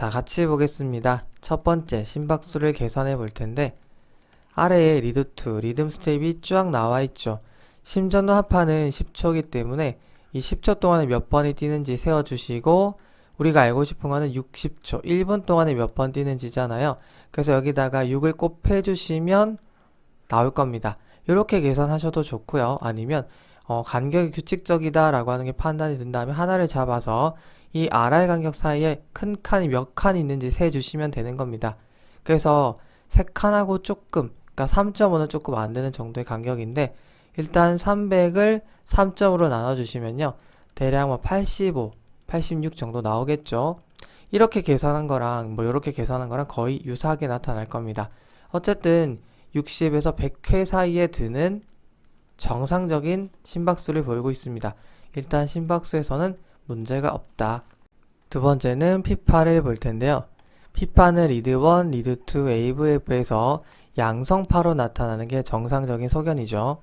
자, 같이 보겠습니다. 첫 번째 심박수를 계산해 볼 텐데 아래에 리드2, 리듬 스텝이 쫙 나와 있죠. 심전도 합하는 10초이기 때문에 이 10초 동안에 몇 번이 뛰는지 세워주시고 우리가 알고 싶은 거는 60초, 1분 동안에 몇 번 뛰는지잖아요. 그래서 여기다가 6을 곱해주시면 나올 겁니다. 이렇게 계산하셔도 좋고요. 아니면 어, 간격이 규칙적이다라고 하는 게 판단이 된다면 하나를 잡아서 이 RR 간격 사이에 큰 칸이 몇칸 있는지 세 주시면 되는 겁니다. 그래서 세 칸하고 조금, 그러니까 3.5는 조금 안 되는 정도의 간격인데 일단 300을 3점으로 나눠주시면요. 대략 뭐 85, 86 정도 나오겠죠. 이렇게 계산한 거랑 뭐 이렇게 계산한 거랑 거의 유사하게 나타날 겁니다. 어쨌든 60에서 100회 사이에 드는 정상적인 심박수를 보이고 있습니다. 일단 심박수에서는 문제가 없다. 두 번째는 피파를 볼 텐데요. 피파는 리드1, 리드2, AVF에서 양성파로 나타나는 게 정상적인 소견이죠.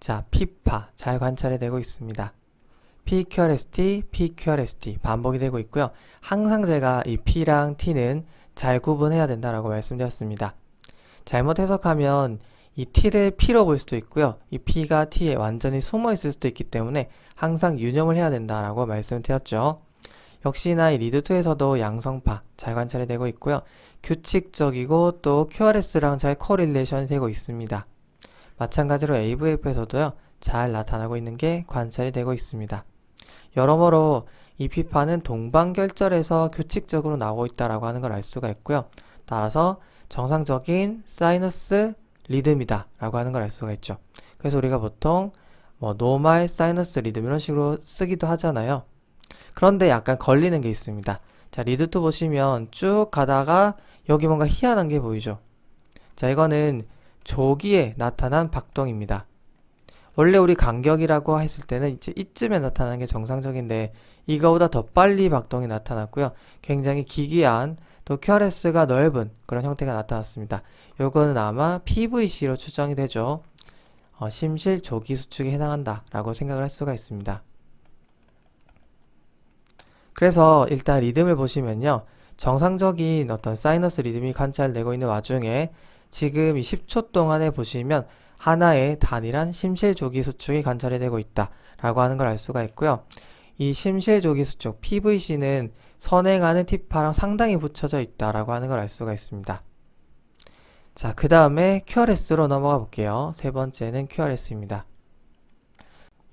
자, 피파 잘 관찰이 되고 있습니다. PQRST, PQRST 반복이 되고 있고요. 항상 제가 이 P랑 T는 잘 구분해야 된다라고 말씀드렸습니다. 잘못 해석하면 이 T를 P로 볼 수도 있고요. 이 P가 T에 완전히 숨어 있을 수도 있기 때문에 항상 유념을 해야 된다라고 말씀드렸죠. 역시나 이 리드2에서도 양성파 잘 관찰이 되고 있고요. 규칙적이고 또 QRS랑 잘 코릴레이션이 되고 있습니다. 마찬가지로 AVF에서도요. 잘 나타나고 있는 게 관찰이 되고 있습니다. 여러모로 이 피파는 동방결절에서 규칙적으로 나오고 있다라고 하는 걸 알 수가 있고요. 따라서 정상적인 사이너스 리듬이다 라고 하는 걸 알 수가 있죠. 그래서 우리가 보통 뭐 노말 사이너스 리듬 이런 식으로 쓰기도 하잖아요. 그런데 약간 걸리는 게 있습니다. 자, 리드 2 보시면 쭉 가다가 여기 뭔가 희한한 게 보이죠. 자, 이거는 조기에 나타난 박동입니다. 원래 우리 간격이라고 했을 때는 이제 이쯤에 나타나는 게 정상적인데 이거보다 더 빨리 박동이 나타났고요. 굉장히 기기한 또 QRS가 넓은 그런 형태가 나타났습니다. 요거는 아마 PVC로 추정이 되죠. 어, 심실 조기 수축에 해당한다라고 생각을 할 수가 있습니다. 그래서 일단 리듬을 보시면요. 정상적인 어떤 사이너스 리듬이 관찰되고 있는 와중에 지금 이 10초 동안에 보시면 하나의 단일한 심실조기 수축이 관찰이 되고 있다라고 하는 걸 알 수가 있고요. 이 심실조기 수축 PVC는 선행하는 티파랑 상당히 붙여져 있다라고 하는 걸 알 수가 있습니다. 자, 그 다음에 QRS로 넘어가 볼게요. 세 번째는 QRS입니다.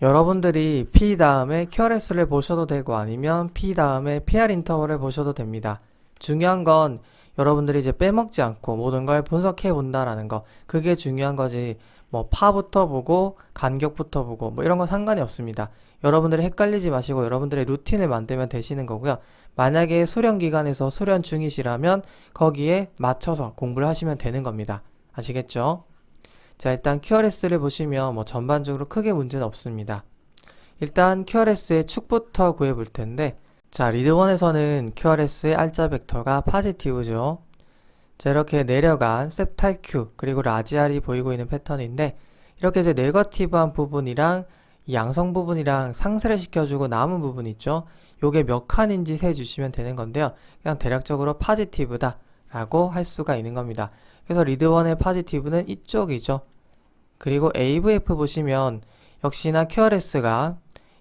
여러분들이 P 다음에 QRS를 보셔도 되고 아니면 P 다음에 PR 인터벌을 보셔도 됩니다. 중요한 건 여러분들이 이제 빼먹지 않고 모든 걸 분석해 본다라는 거. 그게 중요한 거지. 뭐 파부터 보고 간격부터 보고 뭐 이런 건 상관이 없습니다. 여러분들이 헷갈리지 마시고 여러분들의 루틴을 만들면 되시는 거고요. 만약에 수련 기간에서 수련 중이시라면 거기에 맞춰서 공부를 하시면 되는 겁니다. 아시겠죠? 자, 일단 QRS를 보시면 뭐 전반적으로 크게 문제는 없습니다. 일단 QRS의 축부터 구해 볼 텐데 자, 리드1에서는 QRS의 알짜 벡터가 파지티브죠. 자, 이렇게 내려간 셉탈 Q 그리고 라지알이 보이고 있는 패턴인데 이렇게 이제 네거티브한 부분이랑 이 양성 부분이랑 상쇄를 시켜주고 남은 부분 있죠. 요게 몇 칸인지 세 주시면 되는 건데요. 그냥 대략적으로 파지티브다 라고 할 수가 있는 겁니다. 그래서 리드1의 파지티브는 이쪽이죠. 그리고 AVF 보시면 역시나 QRS가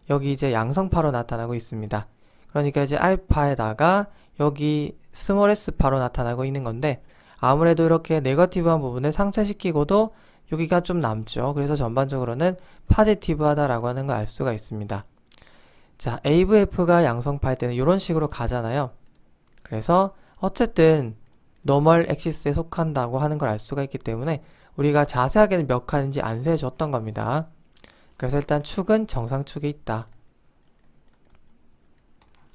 여기 이제 양성파로 나타나고 있습니다. 그러니까 이제 알파에다가 여기 스몰 s파로 나타나고 있는 건데 아무래도 이렇게 네거티브한 부분을 상쇄시키고도 여기가 좀 남죠. 그래서 전반적으로는 파지티브하다라고 하는 걸 알 수가 있습니다. 자, AVF가 양성파일 때는 이런 식으로 가잖아요. 그래서 어쨌든 노멀 엑시스에 속한다고 하는 걸 알 수가 있기 때문에 우리가 자세하게는 몇 칸인지 안 세줬던 겁니다. 그래서 일단 축은 정상축에 있다.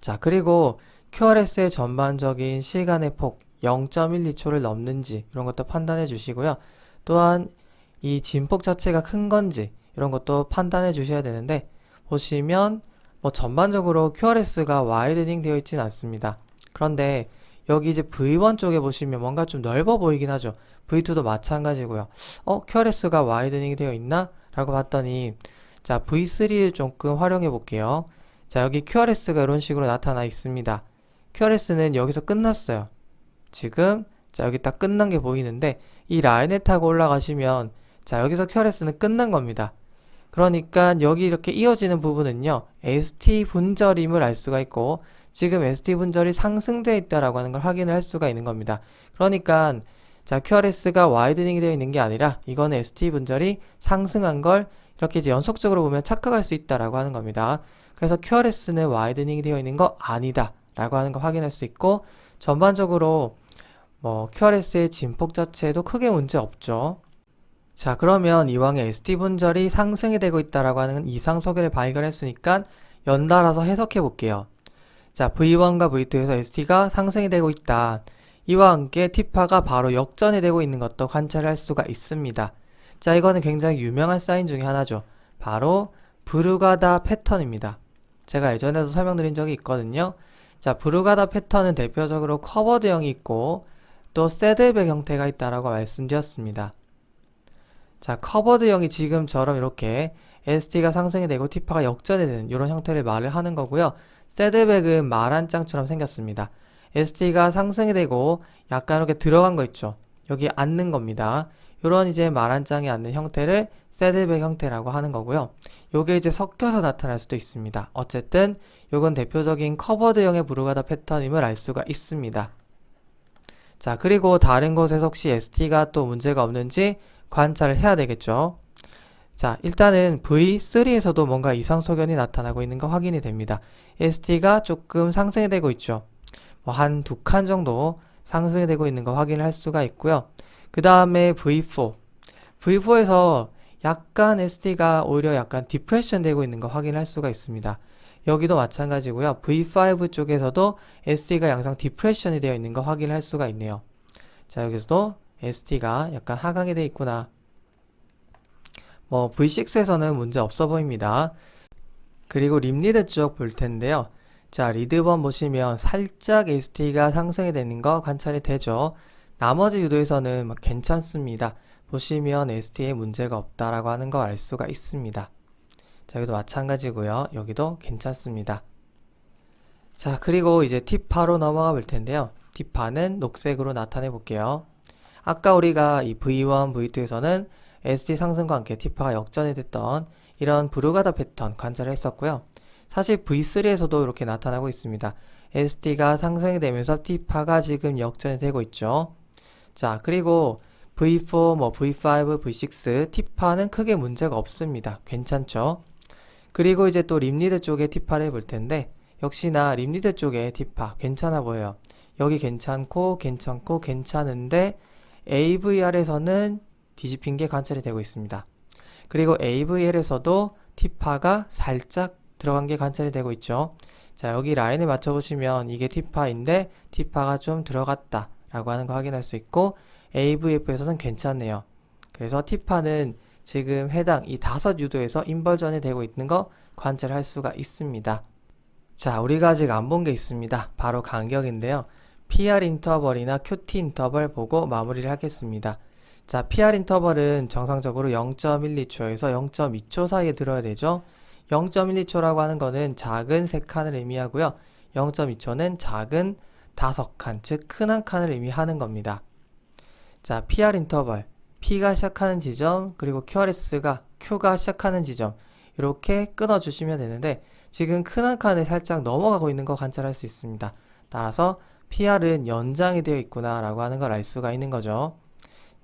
자, 그리고 QRS의 전반적인 시간의 폭 0.12초를 넘는지 이런 것도 판단해 주시고요. 또한 이 진폭 자체가 큰 건지 이런 것도 판단해 주셔야 되는데 보시면 뭐 전반적으로 QRS가 와이드닝 되어 있지는 않습니다. 그런데 여기 이제 V1 쪽에 보시면 뭔가 좀 넓어 보이긴 하죠. V2도 마찬가지고요. 어, QRS가 와이드닝 되어 있나? 라고 봤더니 자, V3를 조금 활용해 볼게요. 자, 여기 QRS가 이런 식으로 나타나 있습니다. QRS는 여기서 끝났어요. 지금 자 여기 딱 끝난 게 보이는데 이 라인을 타고 올라가시면 자 여기서 QRS는 끝난 겁니다. 그러니까 여기 이렇게 이어지는 부분은요 ST 분절임을 알 수가 있고 지금 ST 분절이 상승되어 있다라고 하는 걸 확인을 할 수가 있는 겁니다. 그러니까 자 QRS가 와이드닝이 되어 있는 게 아니라 이거는 ST 분절이 상승한 걸 이렇게 이제 연속적으로 보면 착각할 수 있다라고 하는 겁니다. 그래서 QRS는 와이드닝이 되어 있는 거 아니다 라고 하는 거 확인할 수 있고 전반적으로 뭐 QRS의 진폭 자체도 크게 문제 없죠. 자, 그러면 이왕에 ST 분절이 상승이 되고 있다라고 하는 이상 소개를 발견했으니까 연달아서 해석해 볼게요. 자, V1과 V2에서 ST가 상승이 되고 있다. 이와 함께 T파가 바로 역전이 되고 있는 것도 관찰할 수가 있습니다. 자, 이거는 굉장히 유명한 사인 중에 하나죠. 바로 브루가다 패턴입니다. 제가 예전에도 설명드린 적이 있거든요. 자, 브루가다 패턴은 대표적으로 커버드형이 있고 또 새들백 형태가 있다라고 말씀드렸습니다. 자, 커버드형이 지금처럼 이렇게 ST가 상승이 되고 T파가 역전이 되는 이런 형태를 말을 하는 거고요. 새들백은 말 한 장처럼 생겼습니다. ST가 상승이 되고 약간 이렇게 들어간 거 있죠. 여기 앉는 겁니다. 이런 이제 말 한 장이 앉는 형태를 새들백 형태라고 하는 거고요. 요게 이제 섞여서 나타날 수도 있습니다. 어쨌든 요건 대표적인 커버드형의 브루가다 패턴임을 알 수가 있습니다. 자, 그리고 다른 곳에서 혹시 ST가 또 문제가 없는지 관찰을 해야 되겠죠. 자, 일단은 V3에서도 뭔가 이상 소견이 나타나고 있는 거 확인이 됩니다. ST가 조금 상승이 되고 있죠. 뭐 한 두 칸 정도 상승이 되고 있는 거 확인을 할 수가 있고요. 그 다음에 V4. V4에서 약간 ST가 오히려 약간 디프레션 되고 있는 거 확인할 수가 있습니다. 여기도 마찬가지고요. V5 쪽에서도 ST가 양상 디프레션이 되어 있는 거 확인할 수가 있네요. 자, 여기서도 ST가 약간 하강이 되어 있구나. 뭐 V6에서는 문제 없어 보입니다. 그리고 립리드 쪽 볼 텐데요. 자, 리드번 보시면 살짝 ST가 상승이 되는 거 관찰이 되죠. 나머지 유도에서는 뭐 괜찮습니다. 보시면 ST에 문제가 없다라고 하는 걸 알 수가 있습니다. 자, 여기도 마찬가지고요. 여기도 괜찮습니다. 자, 그리고 이제 T파로 넘어가 볼 텐데요. T파는 녹색으로 나타내 볼게요. 아까 우리가 이 V1, V2에서는 ST 상승과 함께 T파가 역전이 됐던 이런 브루가다 패턴 관찰을 했었고요. 사실 V3에서도 이렇게 나타나고 있습니다. ST가 상승이 되면서 T파가 지금 역전이 되고 있죠. 자, 그리고 V4, 뭐 V5, V6, T파는 크게 문제가 없습니다. 괜찮죠? 그리고 이제 또 립리드 쪽에 T파를 볼 텐데 역시나 립리드 쪽에 T파 괜찮아 보여요. 여기 괜찮고 괜찮고 괜찮은데 AVR에서는 뒤집힌 게 관찰이 되고 있습니다. 그리고 AVL에서도 T파가 살짝 들어간 게 관찰이 되고 있죠. 자, 여기 라인을 맞춰보시면 이게 T파인데 T파가 좀 들어갔다 라고 하는 거 확인할 수 있고 AVF에서는 괜찮네요. 그래서 T파는 지금 해당 이 다섯 유도에서 인버전이 되고 있는 거 관찰할 수가 있습니다. 자, 우리가 아직 안 본 게 있습니다. 바로 간격인데요. PR 인터벌이나 QT 인터벌 보고 마무리를 하겠습니다. 자, PR 인터벌은 정상적으로 0.12초에서 0.2초 사이에 들어야 되죠. 0.12초라고 하는 거는 작은 3칸을 의미하고요. 0.2초는 작은 5칸, 즉 큰 한 칸을 의미하는 겁니다. 자, PR 인터벌, P가 시작하는 지점, 그리고 QRS가 Q가 시작하는 지점, 이렇게 끊어 주시면 되는데, 지금 큰 한 칸을 살짝 넘어가고 있는 거 관찰할 수 있습니다. 따라서 PR은 연장이 되어 있구나 라고 하는 걸 알 수가 있는 거죠.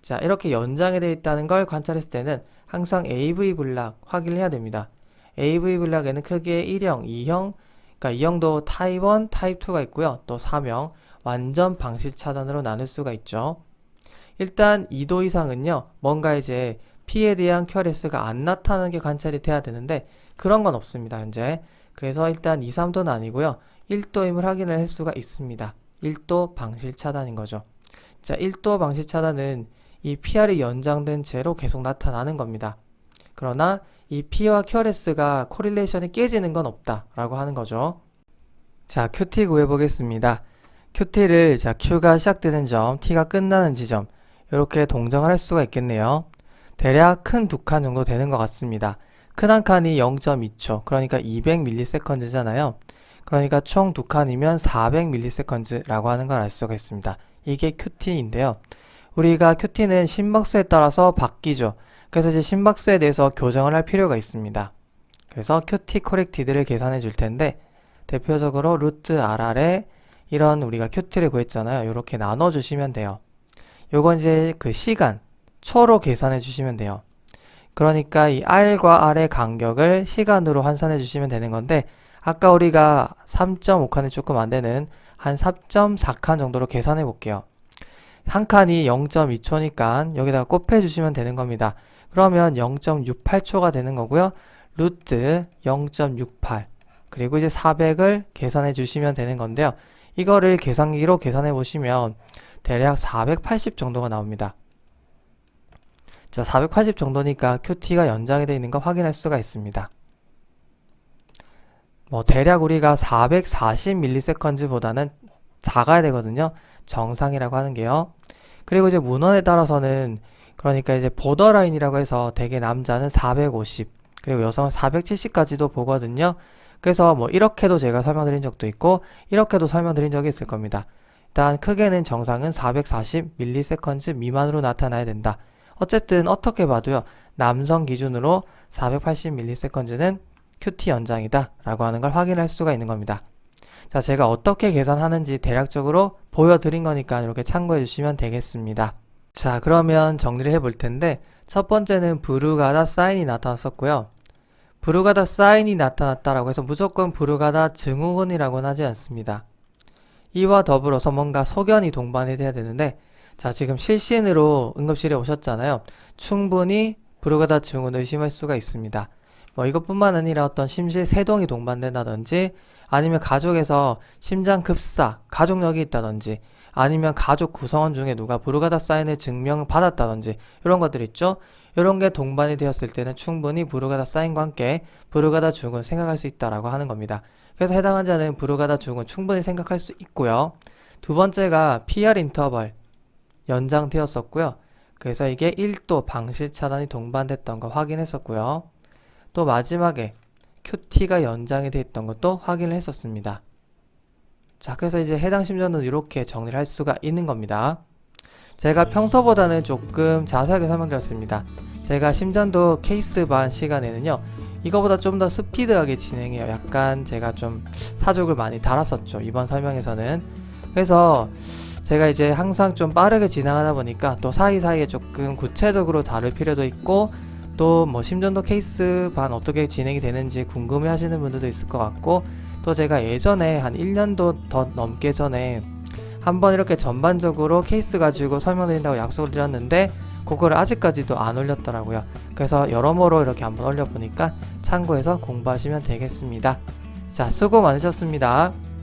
자, 이렇게 연장이 되어 있다는 걸 관찰했을 때는 항상 AV 블락 확인을 해야 됩니다. AV 블락에는 크게 1형, 2형, 그러니까 2형도 타입 1, 타입 2가 있고요. 또 3형, 완전 방실 차단으로 나눌 수가 있죠. 일단 2도 이상은요, 뭔가 이제 P에 대한 QRS가 안 나타나는 게 관찰이 돼야 되는데, 그런 건 없습니다, 현재. 그래서 일단 2, 3도는 아니고요, 1도임을 확인을 할 수가 있습니다. 1도 방실 차단인 거죠. 자, 1도 방실 차단은 이 PR이 연장된 채로 계속 나타나는 겁니다. 그러나 이 P와 QRS가 코릴레이션이 깨지는 건 없다라고 하는 거죠. 자, QT 구해 보겠습니다. QT를 자, Q가 시작되는 점, T가 끝나는 지점 이렇게 동정을 할 수가 있겠네요. 대략 큰 두 칸 정도 되는 것 같습니다. 큰 한 칸이 0.2초, 그러니까 200ms잖아요. 그러니까 총 두 칸이면 400ms라고 하는 걸 알 수가 있습니다. 이게 QT인데요. 우리가 QT는 심박수에 따라서 바뀌죠. 그래서 이제 심박수에 대해서 교정을 할 필요가 있습니다. 그래서 QT 코렉티드를 계산해 줄 텐데 대표적으로 루트 RR에 이런 우리가 QT를 구했잖아요. 이렇게 나눠 주시면 돼요. 요건 이제 그 시간 초로 계산해 주시면 돼요. 그러니까 이 R과 R의 간격을 시간으로 환산해 주시면 되는 건데 아까 우리가 3.5칸이 조금 안 되는 한 3.4칸 정도로 계산해 볼게요. 한 칸이 0.2초니까 여기다가 곱해 주시면 되는 겁니다. 그러면 0.68초가 되는 거고요. 루트 0.68 그리고 이제 400을 계산해 주시면 되는 건데요. 이거를 계산기로 계산해 보시면 대략 480 정도가 나옵니다. 자, 480 정도니까 QT가 연장이 되어 있는 거 확인할 수가 있습니다. 뭐 대략 우리가 440ms보다는 작아야 되거든요. 정상이라고 하는 게요. 그리고 이제 문헌에 따라서는 그러니까 이제 보더라인이라고 해서 대개 남자는 450 그리고 여성은 470까지도 보거든요. 그래서 뭐 이렇게도 제가 설명드린 적도 있고 이렇게도 설명드린 적이 있을 겁니다. 일단 크게는 정상은 440ms 미만으로 나타나야 된다. 어쨌든 어떻게 봐도요. 남성 기준으로 480ms는 QT 연장이다 라고 하는 걸 확인할 수가 있는 겁니다. 자, 제가 어떻게 계산하는지 대략적으로 보여드린 거니까 이렇게 참고해 주시면 되겠습니다. 자, 그러면 정리를 해 볼 텐데 첫 번째는 부르가다 사인이 나타났었고요. 부르가다 사인이 나타났다라고 해서 무조건 부르가다 증후군이라고는 하지 않습니다. 이와 더불어서 뭔가 소견이 동반이 돼야 되는데 자, 지금 실신으로 응급실에 오셨잖아요. 충분히 부르가다 증후군을 의심할 수가 있습니다. 뭐 이것뿐만 아니라 어떤 심실 세동이 동반된다든지 아니면 가족에서 심장 급사, 가족력이 있다든지 아니면 가족 구성원 중에 누가 부르가다 사인을 증명을 받았다든지 이런 것들 있죠. 이런 게 동반이 되었을 때는 충분히 부르가다 사인과 함께 부르가다 증후군 생각할 수 있다라고 하는 겁니다. 그래서 해당 환자는 부르가다 증후군 충분히 생각할 수 있고요. 두 번째가 PR 인터벌 연장되었었고요. 그래서 이게 1도 방실 차단이 동반됐던 거 확인했었고요. 또 마지막에 QT가 연장이 돼 있던 것도 확인을 했었습니다. 자, 그래서 이제 해당 심전은 이렇게 정리를 할 수가 있는 겁니다. 제가 평소보다는 조금 자세하게 설명드렸습니다. 제가 심전도 케이스 반 시간에는요, 이거보다 좀 더 스피드하게 진행해요. 약간 제가 좀 사족을 많이 달았었죠. 이번 설명에서는. 그래서 제가 이제 항상 좀 빠르게 진행하다 보니까 또 사이사이에 조금 구체적으로 다룰 필요도 있고 또 뭐 심전도 케이스 반 어떻게 진행이 되는지 궁금해 하시는 분들도 있을 것 같고 또 제가 예전에 한 1년도 더 넘게 전에 한번 이렇게 전반적으로 케이스 가지고 설명드린다고 약속을 드렸는데 그거를 아직까지도 안 올렸더라고요. 그래서 여러모로 이렇게 한번 올려보니까 참고해서 공부하시면 되겠습니다. 자, 수고 많으셨습니다.